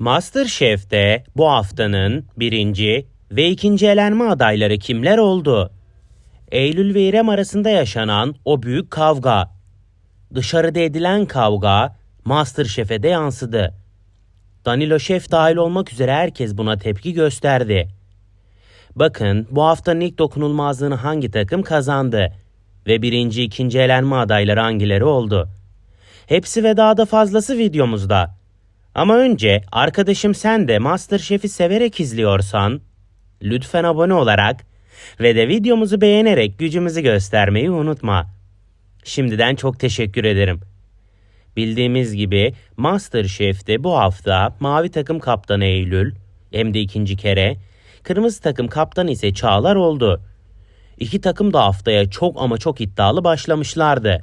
Masterchef'te bu haftanın birinci ve ikinci elenme adayları kimler oldu? Eylül ve İrem arasında yaşanan o büyük kavga. Dışarıda edilen kavga Masterchef'e de yansıdı. Danilo Şef dahil olmak üzere herkes buna tepki gösterdi. Bakın bu haftanın ilk dokunulmazlığını hangi takım kazandı ve birinci ikinci elenme adayları hangileri oldu? Hepsi ve daha da fazlası videomuzda. Ama önce arkadaşım sen de Masterchef'i severek izliyorsan lütfen abone olarak ve de videomuzu beğenerek gücümüzü göstermeyi unutma. Şimdiden çok teşekkür ederim. Bildiğimiz gibi Masterchef'te bu hafta mavi takım kaptanı Eylül hem de ikinci kere, kırmızı takım kaptanı ise Çağlar oldu. İki takım da haftaya çok ama çok iddialı başlamışlardı.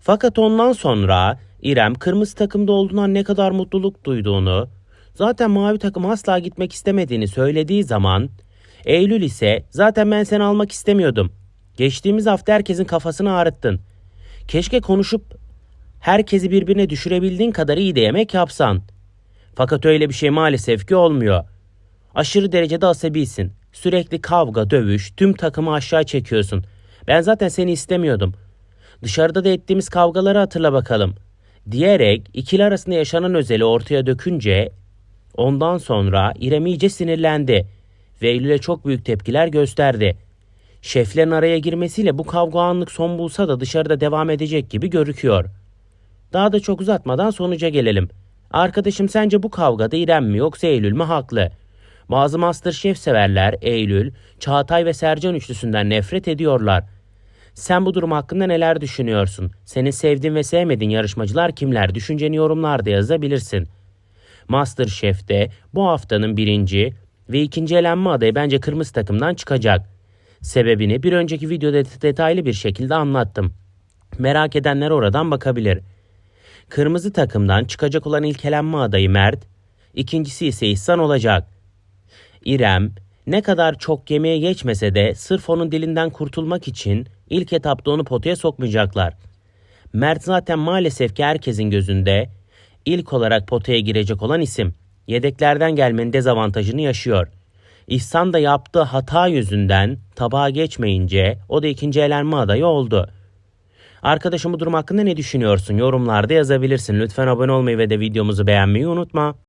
Fakat ondan sonra İrem kırmızı takımda olduğundan ne kadar mutluluk duyduğunu, zaten mavi takım asla gitmek istemediğini söylediği zaman Eylül ise zaten ben seni almak istemiyordum. Geçtiğimiz hafta herkesin kafasını ağrıttın. Keşke konuşup herkesi birbirine düşürebildiğin kadar iyi de yemek yapsan. Fakat öyle bir şey maalesef ki olmuyor. Aşırı derecede asabisin. Sürekli kavga, dövüş, tüm takımı aşağı çekiyorsun. Ben zaten seni istemiyordum. Dışarıda da ettiğimiz kavgaları hatırla bakalım. Diyerek ikili arasında yaşanan özeli ortaya dökünce ondan sonra İrem iyice sinirlendi ve Eylül'e çok büyük tepkiler gösterdi. Şeflerin araya girmesiyle bu kavga anlık son bulsa da dışarıda devam edecek gibi görüküyor. Daha da çok uzatmadan sonuca gelelim. Arkadaşım sence bu kavgada İrem mi yoksa Eylül mü haklı? Bazı Masterchef severler Eylül, Çağatay ve Sercan üçlüsünden nefret ediyorlar. Sen bu durum hakkında neler düşünüyorsun? Senin sevdiğin ve sevmediğin yarışmacılar kimler? Düşünceni yorumlarda yazabilirsin. Masterchef'te bu haftanın birinci ve ikinci elenme adayı bence kırmızı takımdan çıkacak. Sebebini bir önceki videoda det- detaylı bir şekilde anlattım. Merak edenler oradan bakabilir. Kırmızı takımdan çıkacak olan ilk elenme adayı Mert, ikincisi ise İhsan olacak. İrem ne kadar çok yemeğe geçmese de sırf onun dilinden kurtulmak için ilk etapta onu potaya sokmayacaklar. Mert zaten maalesef ki herkesin gözünde ilk olarak potaya girecek olan isim. Yedeklerden gelmenin dezavantajını yaşıyor. İhsan da yaptığı hata yüzünden tabağa geçmeyince o da ikinci elenme adayı oldu. Arkadaşım bu durum hakkında ne düşünüyorsun? Yorumlarda yazabilirsin. Lütfen abone olmayı ve de videomuzu beğenmeyi unutma.